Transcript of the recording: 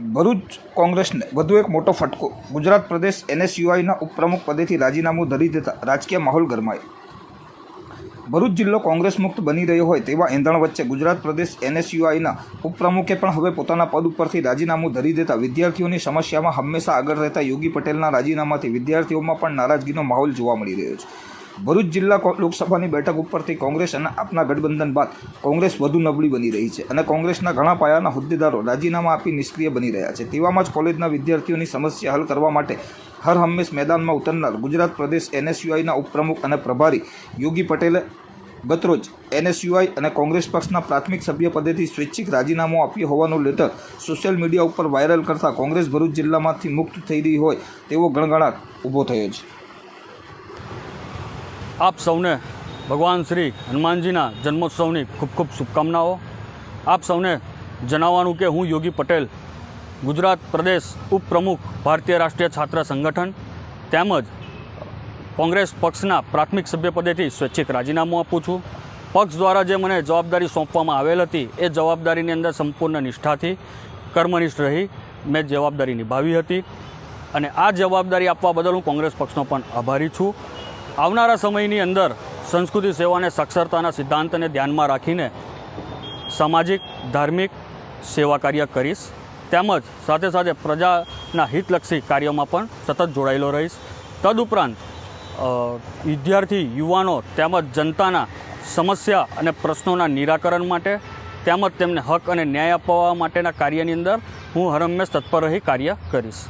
ભરૂચ કોંગ્રેસને વધુ એક મોટો ફટકો. ગુજરાત પ્રદેશ એનએસયુઆઈના ઉપપ્રમુખ પદેથી રાજીનામું ધરી દેતા રાજકીય માહોલ ગરમાયો. ભરૂચ જિલ્લો કોંગ્રેસ મુક્ત બની રહ્યો હોય તેવા એંધણ વચ્ચે ગુજરાત પ્રદેશ એનએસયુઆઈના ઉપપ્રમુખે પણ હવે પોતાના પદ ઉપરથી રાજીનામું ધરી દેતા વિદ્યાર્થીઓની સમસ્યામાં હંમેશા આગળ રહેતા યોગી પટેલના રાજીનામાથી વિદ્યાર્થીઓમાં પણ નારાજગીનો માહોલ જોવા મળી રહ્યો છે. ભરૂચ જિલ્લા લોકસભાની બેઠક ઉપરથી કોંગ્રેસ અને આપના ગઠબંધન બાદ કોંગ્રેસ વધુ નબળી બની રહી છે અને કોંગ્રેસના ઘણા પાયાના હોદ્દેદારો રાજીનામા આપી નિષ્ક્રિય બની રહ્યા છે. તેવામાં જ કોલેજના વિદ્યાર્થીઓની સમસ્યા હલ કરવા માટે હર હંમેશ મેદાનમાં ઉતરનાર ગુજરાત પ્રદેશ એનએસયુઆઈના ઉપપ્રમુખ અને પ્રભારી યોગી પટેલે ગતરોજ એનએસયુઆઈ અને કોંગ્રેસ પક્ષના પ્રાથમિક સભ્ય પદેથી સ્વૈચ્છિક રાજીનામું આપ્યું હોવાનું લેટર સોશિયલ મીડિયા ઉપર વાયરલ કરતાં કોંગ્રેસ ભરૂચ જિલ્લામાંથી મુક્ત થઈ રહી હોય તેવો ગણગણાટ ઊભો થયો છે. આપ સૌને ભગવાન શ્રી હનુમાનજીના જન્મોત્સવની ખૂબ ખૂબ શુભકામનાઓ. આપ સૌને જણાવવાનું કે હું યોગી પટેલ, ગુજરાત પ્રદેશ ઉપપ્રમુખ ભારતીય રાષ્ટ્રીય છાત્ર સંગઠન તેમજ કોંગ્રેસ પક્ષના પ્રાથમિક સભ્યપદેથી સ્વૈચ્છિક રાજીનામું આપું છું. પક્ષ દ્વારા જે મને જવાબદારી સોંપવામાં આવેલ હતી, એ જવાબદારીની અંદર સંપૂર્ણ નિષ્ઠાથી કર્મનિષ્ઠ રહી મેં જવાબદારી નિભાવી હતી. અને આ જવાબદારી આપવા બદલ હું કોંગ્રેસ પક્ષનો પણ આભારી છું. આવનારા સમયની અંદર સંસ્કૃતિ સેવાને સાક્ષરતાના સિદ્ધાંતને ધ્યાનમાં રાખીને સામાજિક, ધાર્મિક સેવા કાર્ય કરીશ. તેમજ સાથે સાથે પ્રજાના હિતલક્ષી કાર્યોમાં પણ સતત જોડાયેલો રહીશ. તદુપરાંત વિદ્યાર્થી, યુવાનો તેમજ જનતાના સમસ્યા અને પ્રશ્નોના નિરાકરણ માટે તેમજ તેમને હક અને ન્યાય અપાવવા માટેના કાર્યની અંદર હું હરમેશ તત્પર રહી કાર્ય કરીશ.